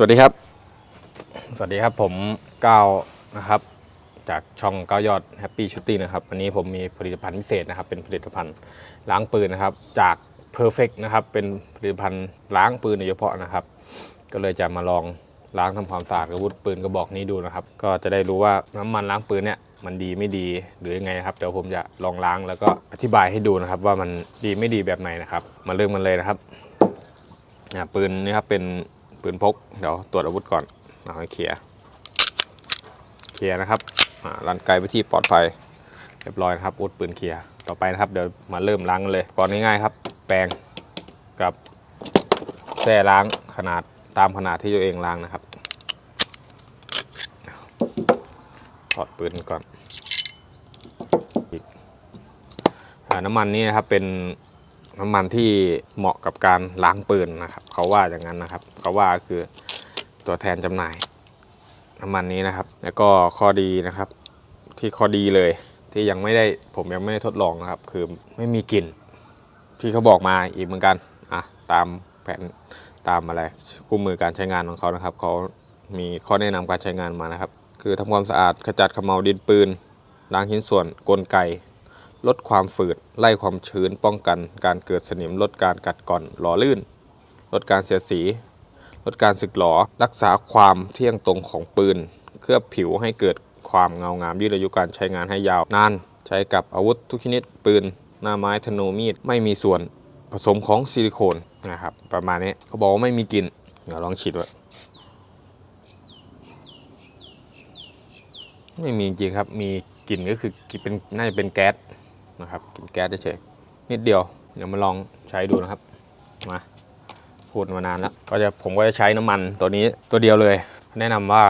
สวัสดีครับ สวัสดีครับผมก้าวนะครับ จากช่องก้าวยอดแฮปปี้ชูตติ้งนะครับวันนี้ผมมีผลิตภัณฑ์พิเศษนะครับ เป็นผลิตภัณฑ์ล้างปืนนะครับ จาก Perfect นะครับ เป็นผลิตภัณฑ์ล้างปืนโดยเฉพาะนะครับ ก็เลยจะมาลองล้างทำความสะอาดอาวุธปืนกระบอกนี้ดูนะครับ ก็จะได้รู้ว่าน้ำมันล้างปืนเนี่ยมันดีไม่ดีหรือยังไงนะครับเดี๋ยวผมจะลองล้างแล้วก็อธิบายให้ดูนะครับ ว่ามันดีไม่ดีแบบไหนนะครับ มาเริ่มกันเลยนะครับปืนนี่ครับเป็น ปืนพก เดี๋ยวตรวจอาวุธก่อนเอาให้เคลียร์เคลียร์นะครับรันไกลไปที่ปลอดภัยเรียบร้อยนะครับอาวุธปืนเคลียร์ต่อไปนะครับเดี๋ยวมาเริ่มล้างกันเลยก่อนง่ายๆครับ แปรงกับแส้ล้างขนาดตามขนาดที่ตัวเองล้างนะครับถอดปืนก่อนอน้ำมันนี่นะครับเป็น น้ำมันที่เหมาะกับการล้างปืนนะครับ เขาว่าอย่างนั้นนะครับ เขาว่าคือตัวแทนจำหน่ายน้ำมันนี้นะครับ แล้วก็ข้อดีนะครับ ที่ข้อดีเลย ที่ยังไม่ได้ผมยังไม่ได้ทดลองนะครับ คือไม่มีกลิ่น ที่เขาบอกมาอีกเหมือนกันอะตามแผนตามอะไรคู่มือการใช้งานของเขานะครับเขามีข้อแนะนำการใช้งานมานะครับ คือทำความสะอาดขจัดขมเหลาดินปืนล้างชิ้นส่วนกลไก ลดความฝืด ไล่ความชื้น ป้องกัน การเกิดสนิม ลดการกัดก่อน หล่อลื่น ลดการเสียสี ลดการสึกหรอรักษาความเที่ยงตรงของปืน เคลือบผิวให้เกิดความเงางาม ยืดอายุการใช้งานให้ยาวนาน ใช้กับอาวุธทุกชนิด ปืน หน้าไม้ธนูมีด ไม่มีส่วนผสมของซิลิโคนนะครับ ประมาณนี้ เขาบอกว่าไม่มีกลิ่น เดี๋ยวลองฉีดไว้ไม่มีจริงครับ มีกลิ่นก็คือเป็นน่าจะเป็นแก๊ส นะครับกินแก๊สเฉยนิดเดียว เดี๋ยวมาลองใช้ดูนะครับมาพูดมานานแล้ว ก็จะผมก็จะใช้น้ำมันตัวนี้ตัวเดียวเลย แนะนำว่า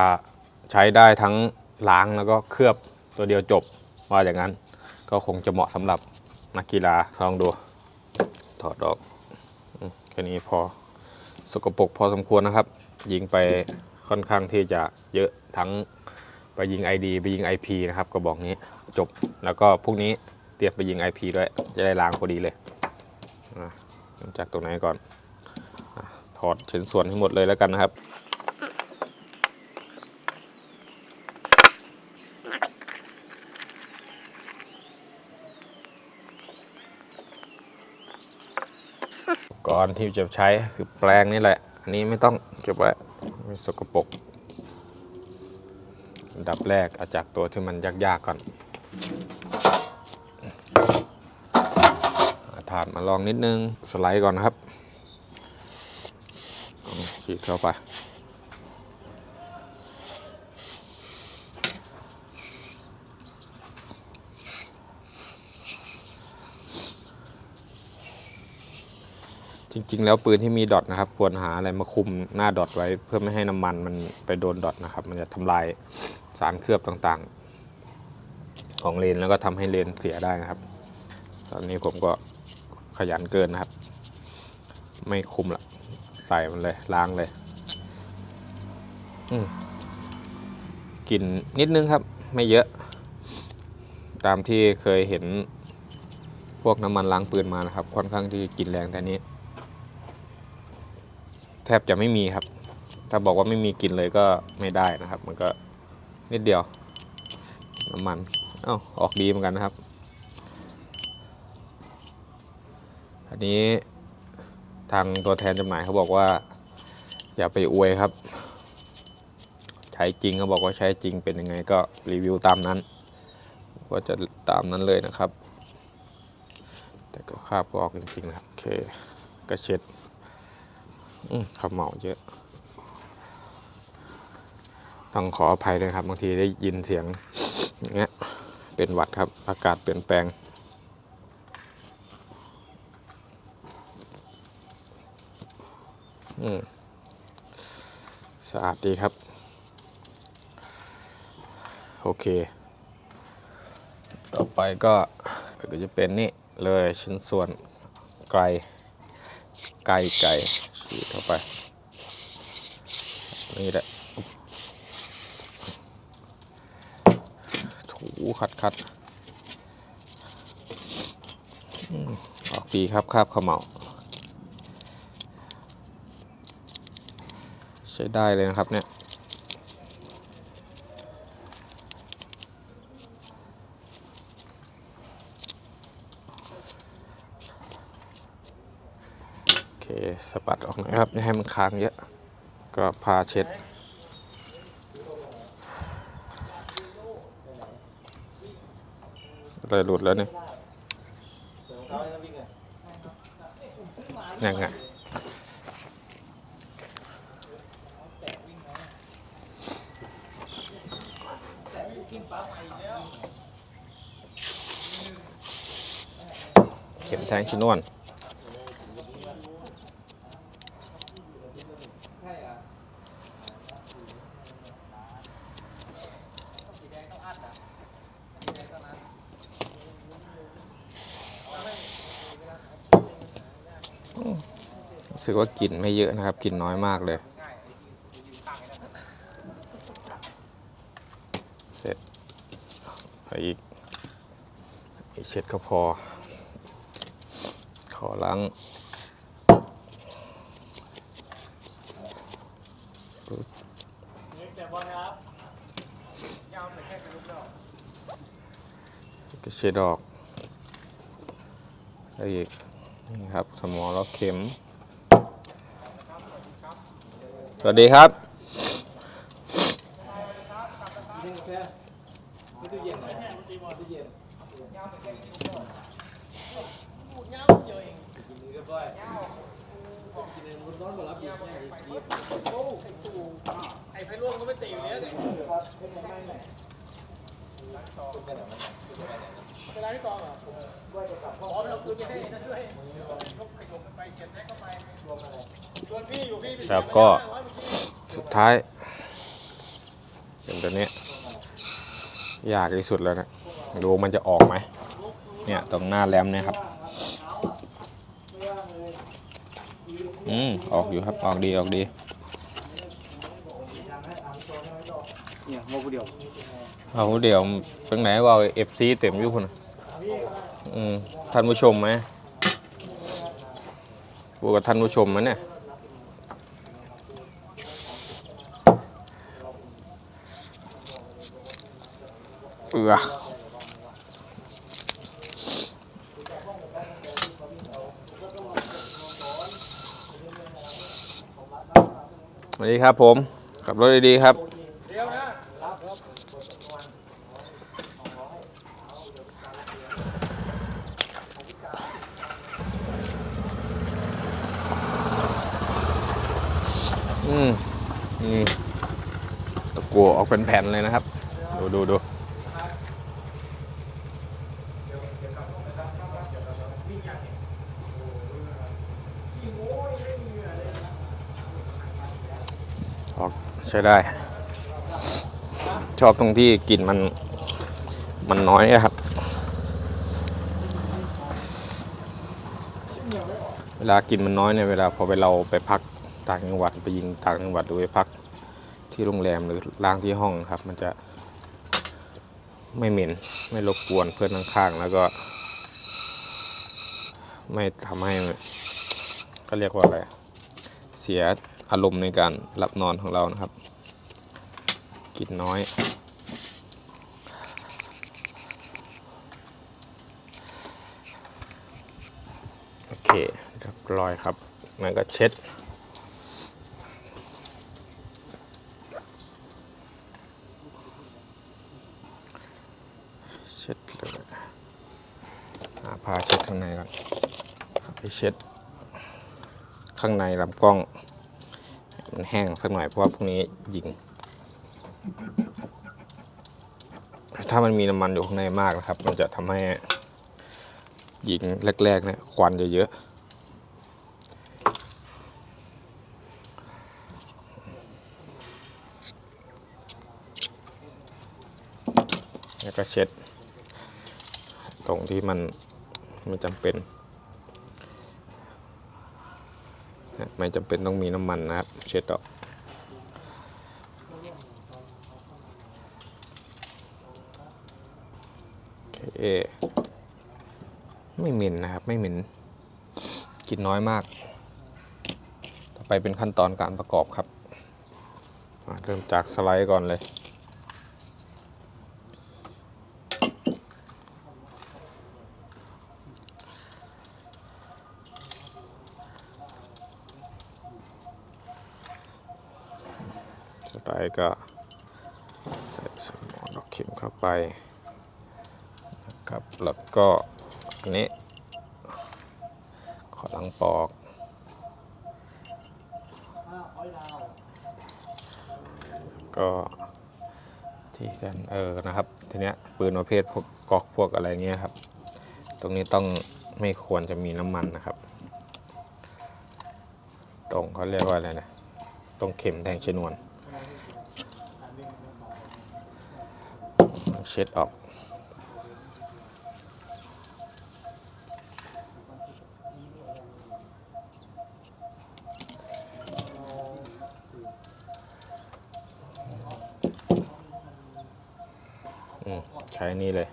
ใช้ได้ทั้งล้างแล้วก็เคลือบตัวเดียวจบว่าอย่างนั้น ก็คงจะเหมาะสำหรับนักกีฬาลองดู ถอดออกแค่นี้พอสกปรกพอสมควรนะครับ ยิงไปค่อนข้างที่จะเยอะทั้งไปยิง ID ไปยิง IP นะครับกระบอกนี้จบแล้วก็พรุ่งนี้ เตรียมไปยิง IP ด้วย จะได้ล้างพอดีเลยเริ่มจากตรงไหนก่อนอถอดชิ้นส่วนให้หมดเลยแล้วกันนะครับก่อนที่จะใช้คือแปรงนี่แหละ อันนี้ไม่ต้องเก็บไว้ไม่สกปรกดับแรกเอาจากตัวที่มันยากๆก่อน เอาถา ดมาลองนิดนึง สไลด์ก่อนครับฉีดเข้าไป จริง ๆ แล้วปืนที่มีดอทนะครับ ควรหาอะไรมาคุมหน้าดอทไว้ เพื่อไม่ให้น้ำมันมันไปโดนดอทนะครับ มันจะทำลายสารเคลือบต่างๆ ของเลนแล้วก็ทำให้เลนเสียได้นะครับ ตอนนี้ผมก็ ขยันเกินนะครับ ไม่คุมละใส่มันเลยล้างเลยอืกลิ่นนิดนึงครับ ไม่เยอะ ตามที่เคยเห็นพวกน้ำมันล้างปืนมานะครับ ค่อนข้างที่กลิ่นแรงแต่นี้ แทบจะไม่มีครับ ถ้าบอกว่าไม่มีกลิ่นเลยก็ไม่ได้นะครับ มันก็นิดเดียว น้ำมันอ้าวออกดีเหมือนกันนะครับ อันนี้ทางตัวแทนจำหน่ายเขาบอกว่า อย่าไปอวยครับ ใช้จริงเขาบอกว่าใช้จริงเป็นยังไงก็รีวิวตามนั้น ก็จะตามนั้นเลยนะครับ แต่ก็คาบก็ออกจริงๆนะโอเคก็เช็ดอืมขมเหลาเยอะ ต้องขออภัยด้วยครับ บางทีได้ยินเสียงอย่างเงี้ยเป็นหวัดครับ อากาศเปลี่ยนแปลง อืม สะอาดดีครับ โอเค ต่อไปก็ก็จะเป็นนี่เลยชิ้นส่วนไก่ไก่ไก่ฉีดเข้าไป นี่แหละถูขัดขัดออกดีครับคราบขมเหลา ช้ได้เลยนะครับเนี่ยโอเคสะบัดออกน่อยครับไม่ให้มันค้างเยอะ ก็พาเช็ดอะไรหลุดแล้วเนี่ยยังไง ทงชนวนรู้สึกว่ากลิ่นไม่เยอะนะครับกลิ่นน้อยมากเลย เสร็จไปอีกอีกเช็ดก็พอ ล้างก็เช็ดออกไปอีกนี่ครับสมอล็อกเข็ม สวัสดีครับไอ้ไพ ร่วงก็ไม่ตีอยู่เนี้ยเลยเวลาที่กองอะอ๋อเราคืนไปให้นั่นด้วยยกไปยกไปเสียแซกเข้าไปส่วนพี่อยู่พี่ครับก็สุดท้ายเป็นตัวนี้ ยากที่สุดแล้วนะดูมันจะออกไหมเนี่ยตรงหน้าแรมเนี่ยครับ อืมออกอยู่ครับ ออกดีออกดีเนี่ยโมกุเดียวเอาเดี๋ยวเป็นไหนว่าเอฟซีเต็มอยู่คุณน่ะอืมท่านผู้ชมไหมพูดกับท่านผู้ชมไหมเนี่ยเอือ สวัสดีครับผมขับรถดีๆครับอืมนี่ตะกัวออกเป็นแผ่นเลยนะครับ ดูดูดู ใช้ได้ ชอบตรงที่กลิ่นมันมันน้อยครับ เวลากลิ่นมันน้อยเนี่ยเวลาพอไปเราไปพักต่างจังหวัดไปยิงต่างจังหวัดหรือไปพักที่โรงแรมหรือล้างที่ห้องครับ มันจะไม่เหม็นไม่รบกวนเพื่อนข้างๆแล้วก็ ไม่ทำให้ก็เรียกว่าอะไร เสีย อารมณ์ในการหลับนอนของเรานะครับ กินน้อย โอเคเรียบร้อยครับมันก็เช็ดเช็ดเลยหาผ้าเช็ดข้างในก่อนไปเช็ดข้างในลำกล้อง มันแห้งสักหน่อยเพราะว่าพวกนี้ยิง ถ้ามันมีน้ำมันอยู่ข้างในมากนะครับ มันจะทำให้ยิงแรกๆเนี่ยควันเยอะๆแล้วก็เช็ด ตรงที่มันไม่จำเป็นนะ ไม่จำเป็นต้องมีน้ำมันนะครับ เช็ดออกโอเคไม่เหม็นนะครับ ไม่เหม็นกินน้อยมาก ต่อไปเป็นขั้นตอนการประกอบครับ เริ่มจากสไลด์ก่อนเลย ก็ใส่สมอดอกเข็มเข้าไปนะครับแล้วก็อันนี้ขอหลังปอกก็ที่กันเออนะครับทีเนี้ยปืนประเภทพวกกอกพวกอะไรเงี้ยครับ ตรงนี้ต้องไม่ควรจะมีน้ำมันนะครับ ตรงเขาเรียกว่าอะไรนะตรงเข็มแทงชนวน เช็ดออกใช้นี่เลย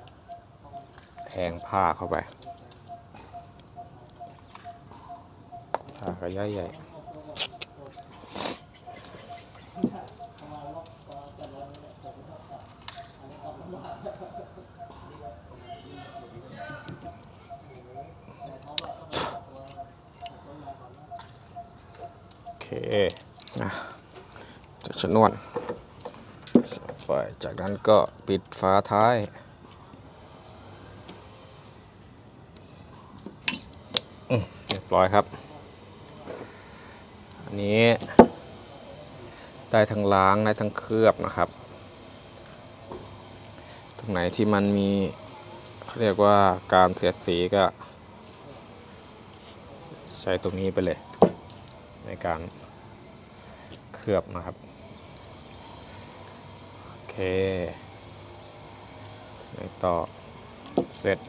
แทงผ้าเข้าไปผ้าก็ย่อยใหญ่ เคนะจะชนวนไปจากนั้นก็ปิดฝาท้าย เรียบร้อยครับ อันนี้ ได้ทั้งล้างได้ทั้งเคลือบนะครับ ตรงไหนที่มันมีเขาเรียกว่าการเสียดสีก็ ใช้ตรงนี้ไปเลย ในการเคลือบนะครับโอเคต่อเสร็จ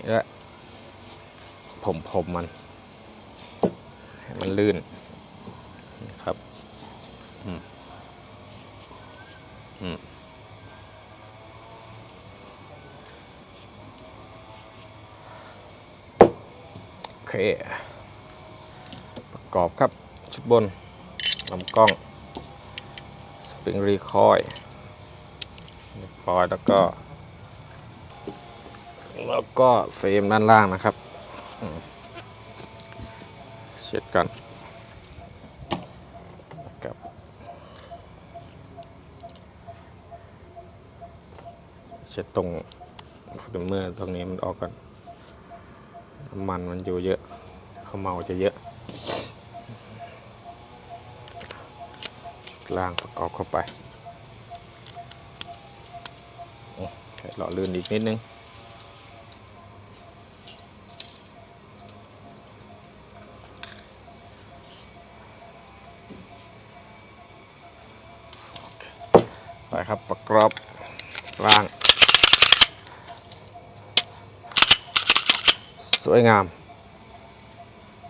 นี่แหละผมผมมัน ให้มันลื่นนะครับอืมอืมโอเค ปรอบครับ ชุดบนลำกล้อง สปริงรีคอยเรียบร้อยแล้วก็ แล้วก็เฟรมด้านล่างนะครับเช็ดกันกับเช็ดตรงฟิลเมอร์ตรงนี้มันออกกันน้ำมันมันอยู่เยอะเขาเมาจะเยอะ ล่างประกอบเข้าไปโอ้ใช้หล่อลื่นอีกนิดนึงไปครับประกอบล่าง สวยงาม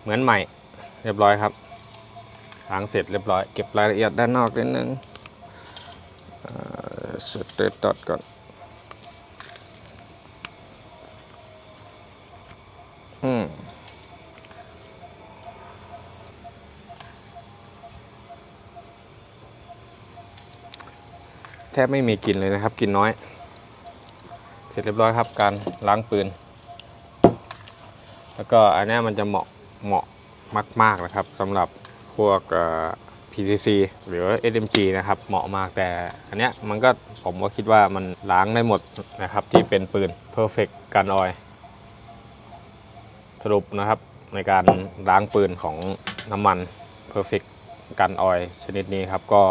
เหมือนใหม่ เรียบร้อยครับ ล้างเสร็จเรียบร้อย เก็บรายละเอียดด้านนอกนิดนึงสเตตดอทก่อนอืมแทบไม่มีกลิ่นเลยนะครับกลิ่นน้อย เสร็จเรียบร้อยครับการล้างปืน แล้วก็อันนี้มันจะเหมาะเหมาะมากๆนะครับสำหรับ พวกเอ่อ PCC หรือ SMG นะครับเหมาะมากแต่อันเนี้ยมันก็ผมก็คิดว่ามันล้างได้หมดนะครับที่เป็นปืน Perfect กันออยสรุปนะครับในการล้างปืนของน้ำมัน Perfect กันออยชนิดนี้ครับก็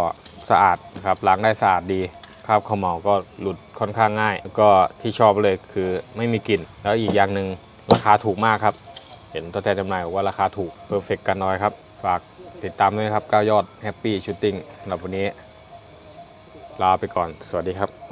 สะอาดนะครับล้างได้สะอาดดีคราบเขมเหลาก็หลุดค่อนข้างง่าย แล้วก็ที่ชอบเลยคือไม่มีกลิ่น แล้วอีกอย่างหนึ่งราคาถูกมากครับ เห็นตัวแทนจำหน่ายบอกว่าราคาถูก Perfect กันน้อยครับฝาก ติดตามด้วยครับ9ยอดแฮปปี้ชูตติ้งสำหรับวันนี้ ลาไปก่อน สวัสดีครับ